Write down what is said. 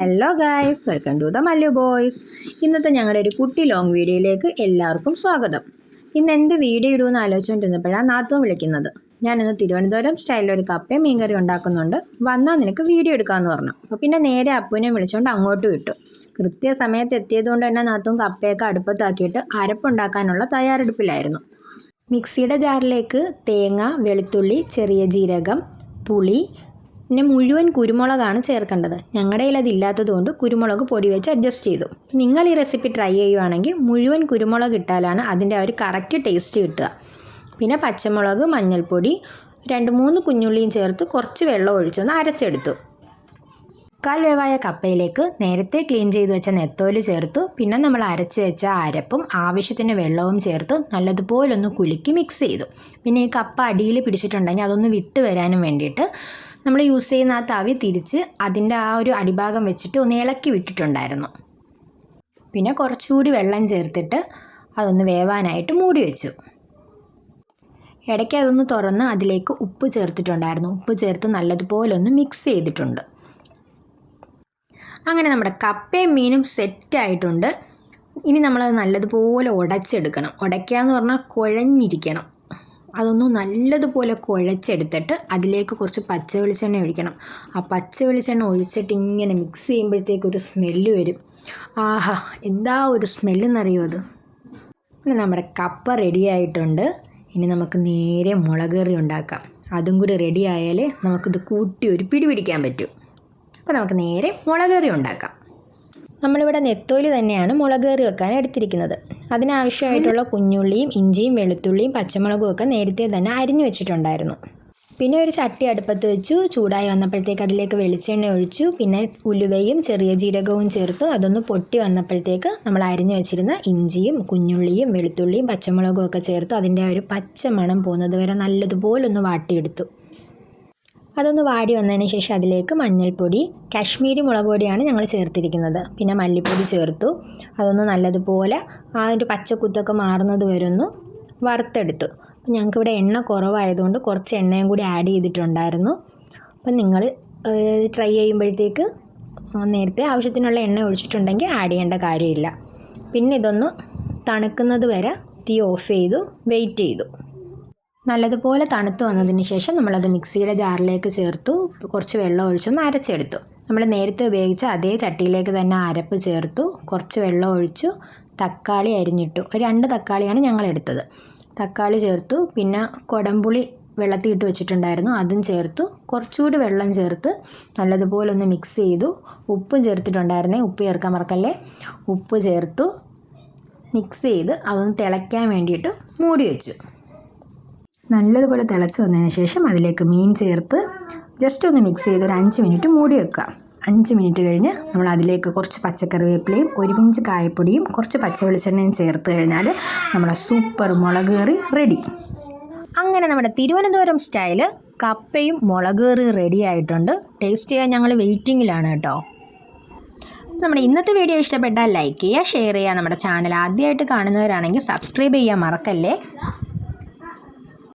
Hello guys welcome to the Mallu boys ഇന്നത്തെ ഞങ്ങളുടെ ഒരു കുട്ടി ലോങ് വീഡിയോയിലേക്ക് എല്ലാവർക്കും സ്വാഗതം. ഇന്ന് എന്ത് വീഡിയോ ഇടുമെന്ന് ആലോചിച്ചുകൊണ്ടിരുന്നപ്പോഴാണ് നാത്തും വിളിക്കുന്നത്. ഞാൻ ഇന്ന് തിരുവനന്തപുരം സ്റ്റൈലിൽ ഒരു കപ്പയും മീൻകറി ഉണ്ടാക്കുന്നുണ്ട്. വന്നാൽ നിനക്ക് വീഡിയോ എടുക്കാമെന്ന് പറഞ്ഞു. അപ്പോൾ പിന്നെ നേരെ അപ്പുവിനെ വിളിച്ചുകൊണ്ട് അങ്ങോട്ട് വിട്ടു. കൃത്യസമയത്ത് എത്തിയതുകൊണ്ട് തന്നെ നാത്തും കപ്പയൊക്കെ അടുപ്പത്താക്കിയിട്ട് അരപ്പുണ്ടാക്കാനുള്ള തയ്യാറെടുപ്പിലായിരുന്നു. മിക്സിയുടെ ജാറിലേക്ക് തേങ്ങ വെളുത്തുള്ളി ചെറിയ ജീരകം പുളി പിന്നെ മുഴുവൻ കുരുമുളകാണ് ചേർക്കേണ്ടത്. ഞങ്ങളുടെ കയ്യിൽ അതില്ലാത്തതുകൊണ്ട് കുരുമുളക് പൊടി വെച്ച് അഡ്ജസ്റ്റ് ചെയ്തു. നിങ്ങൾ ഈ റെസിപ്പി ട്രൈ ചെയ്യുവാണെങ്കിൽ മുഴുവൻ കുരുമുളക് ഇട്ടാലാണ് അതിന്റെ ഒരു കറക്റ്റ് ടേസ്റ്റ് കിട്ടുക. പിന്നെ പച്ചമുളക് മഞ്ഞൾപ്പൊടി രണ്ട് മൂന്ന് കുഞ്ഞുള്ളിയും ചേർത്ത് കുറച്ച് വെള്ളം ഒഴിച്ചൊന്ന് അരച്ചെടുത്തു. കാൽ വേവായ കപ്പയിലേക്ക് നേരത്തെ ക്ലീൻ ചെയ്ത് വെച്ച നെത്തോൽ ചേർത്തു. പിന്നെ നമ്മൾ അരച്ച് വെച്ച അരപ്പും ആവശ്യത്തിന് വെള്ളവും ചേർത്ത് നല്ലതുപോലെ ഒന്ന് കുലുക്കി മിക്സ് ചെയ്തു. പിന്നെ ഈ കപ്പ അടിയിൽ പിടിച്ചിട്ടുണ്ടെങ്കിൽ അതൊന്ന് വിട്ടു വരാനും വേണ്ടിയിട്ട് നമ്മൾ യൂസ് ചെയ്യുന്ന ആ തവി തിരിച്ച് അതിന്റെ ആ ഒരു അടിഭാഗം വെച്ചിട്ട് ഒന്ന് ഇളക്കി വിട്ടിട്ടുണ്ടായിരുന്നു. പിന്നെ കുറച്ചുകൂടി വെള്ളം ചേർത്തിട്ട് അതൊന്ന് വേവാനായിട്ട് മൂടി വെച്ചു. ഇടയ്ക്ക് അതൊന്ന് തുറന്ന് അതിലേക്ക് ഉപ്പ് ചേർത്തിട്ടുണ്ടായിരുന്നു. ഉപ്പ് ചേർത്ത് നല്ലതുപോലെ ഒന്ന് മിക്സ് ചെയ്തിട്ടുണ്ട്. അങ്ങനെ നമ്മുടെ കപ്പയും മീനും സെറ്റായിട്ടുണ്ട് ഇനി നമ്മളത് നല്ലതുപോലെ ഉടച്ചെടുക്കണം. ഉടയ്ക്കുക എന്ന് പറഞ്ഞാൽ കുഴഞ്ഞിരിക്കണം. അതൊന്ന് നല്ലതുപോലെ കുഴച്ചെടുത്തിട്ട് അതിലേക്ക് കുറച്ച് പച്ച വെളിച്ചെണ്ണ ഒഴിക്കണം. ആ പച്ച വെളിച്ചെണ്ണ ഒഴിച്ചിട്ട് ഇങ്ങനെ മിക്സ് ചെയ്യുമ്പോഴത്തേക്ക് ഒരു സ്മെല്ല് വരും. ആഹാ എന്താ ഒരു സ്മെല്ലെന്നറിയോ അത്? പിന്നെ നമ്മുടെ കപ്പ റെഡിയായിട്ടുണ്ട് ഇനി നമുക്ക് നേരെ മുളക് കറി ഉണ്ടാക്കാം. അതും കൂടി റെഡി ആയാലേ നമുക്കിത് കൂട്ടി ഒരു പിടി പിടിക്കാൻ പറ്റൂ. അപ്പോൾ നമുക്ക് നേരെ മുളക് കറി ഉണ്ടാക്കാം. നമ്മളിവിടെ നെത്തോലി തന്നെയാണ് മുളക് കറി വെക്കാൻ എടുത്തിരിക്കുന്നത്. അതിനാവശ്യമായിട്ടുള്ള കുഞ്ഞുള്ളിയും ഇഞ്ചിയും വെളുത്തുള്ളിയും പച്ചമുളകും ഒക്കെ നേരത്തെ തന്നെ അരിഞ്ഞു വെച്ചിട്ടുണ്ടായിരുന്നു. പിന്നെ ഒരു ചട്ടി അടുപ്പത്ത് വെച്ചു. ചൂടായി വന്നപ്പോഴത്തേക്ക് അതിലേക്ക് വെളിച്ചെണ്ണ ഒഴിച്ചു. പിന്നെ ഉലുവയും ചെറിയ ജീരകവും ചേർത്ത്. അതൊന്ന് പൊട്ടി വന്നപ്പോഴത്തേക്ക് നമ്മൾ അരിഞ്ഞു വെച്ചിരുന്ന ഇഞ്ചിയും കുഞ്ഞുള്ളിയും വെളുത്തുള്ളിയും പച്ചമുളകും ഒക്കെ ചേർത്ത് അതിന്റെ ഒരു പച്ച മണം പോകുന്നത് വരെ നല്ലതുപോലെ ഒന്ന് വാട്ടിയെടുത്തു. അതൊന്ന് വാടി വന്നതിന് ശേഷം അതിലേക്ക് മഞ്ഞൾപ്പൊടി കാശ്മീരി മുളക് പൊടിയാണ് ഞങ്ങൾ ചേർത്തിരിക്കുന്നത്. പിന്നെ മല്ലിപ്പൊടി ചേർത്തു. അതൊന്ന് നല്ലതുപോലെ ഒരു പച്ചക്കുത്തൊക്കെ മാറുന്നത് വരെ ഒന്ന് വറുത്തെടുത്തു. അപ്പം ഞങ്ങൾക്കിവിടെ എണ്ണ കുറവായതുകൊണ്ട് കുറച്ച് എണ്ണയും കൂടി ആഡ് ചെയ്തിട്ടുണ്ടായിരുന്നു. അപ്പം നിങ്ങൾ ട്രൈ ചെയ്യുമ്പോഴത്തേക്ക് നേരത്തെ ആവശ്യത്തിനുള്ള എണ്ണ ഒഴിച്ചിട്ടുണ്ടെങ്കിൽ ആഡ് ചെയ്യേണ്ട കാര്യമില്ല. പിന്നെ ഇതൊന്ന് തണുക്കുന്നത് വരെ തീ ഓഫ് ചെയ്തു വെയിറ്റ് ചെയ്തു. നല്ലതുപോലെ തണുത്ത് വന്നതിന് ശേഷം നമ്മളത് മിക്സിയുടെ ജാറിലേക്ക് ചേർത്തു. കുറച്ച് വെള്ളം ഒഴിച്ചൊന്ന് അരച്ചെടുത്തു. നമ്മൾ നേരത്തെ ഉപയോഗിച്ച അതേ ചട്ടിയിലേക്ക് തന്നെ അരപ്പ് ചേർത്തു. കുറച്ച് വെള്ളം ഒഴിച്ചു. തക്കാളി അരിഞ്ഞിട്ടു. രണ്ട് തക്കാളിയാണ് ഞങ്ങൾ എടുത്തത്. തക്കാളി ചേർത്തു. പിന്നെ കൊടമ്പുളി വെള്ളത്തിൽ ഇട്ട് വെച്ചിട്ടുണ്ടായിരുന്നു. അതും ചേർത്തു. കുറച്ചുകൂടി വെള്ളം ചേർത്ത് നല്ലതുപോലെ ഒന്ന് മിക്സ് ചെയ്തു. ഉപ്പും ചേർത്തിട്ടുണ്ടായിരുന്നേ. ഉപ്പ് ചേർക്കാൻ മറക്കല്ലേ? ഉപ്പ് ചേർത്തു. മിക്സ് ചെയ്ത് അതൊന്ന് തിളയ്ക്കാൻ വേണ്ടിയിട്ട് മൂടി വെച്ചു. നല്ലതുപോലെ തിളച്ച് വന്നതിന് ശേഷം അതിലേക്ക് മീൻ ചേർത്ത് ജസ്റ്റ് ഒന്ന് മിക്സ് ചെയ്ത് ഒരു അഞ്ച് മിനിറ്റ് മൂടി വെക്കുക. അഞ്ച് മിനിറ്റ് കഴിഞ്ഞ് നമ്മൾ അതിലേക്ക് കുറച്ച് പച്ചക്കറിവേപ്പിലയും ഒരു പിഞ്ച് കായപ്പൊടിയും കുറച്ച് പച്ച വെളിച്ചെണ്ണയും ചേർത്ത് കഴിഞ്ഞാൽ നമ്മുടെ സൂപ്പർ മുളക് കറി റെഡി അങ്ങനെ നമ്മുടെ തിരുവനന്തപുരം സ്റ്റൈൽ കപ്പയും മുളക് കറി റെഡി ആയിട്ടുണ്ട്. ടേസ്റ്റ് ചെയ്യാൻ ഞങ്ങൾ വെയിറ്റിങ്ങിലാണ് കേട്ടോ. നമ്മുടെ ഇന്നത്തെ വീഡിയോ ഇഷ്ടപ്പെട്ടാൽ ലൈക്ക് ചെയ്യുക ഷെയർ ചെയ്യുക. നമ്മുടെ ചാനൽ ആദ്യമായിട്ട് കാണുന്നവരാണെങ്കിൽ സബ്സ്ക്രൈബ് ചെയ്യാൻ മറക്കല്ലേ?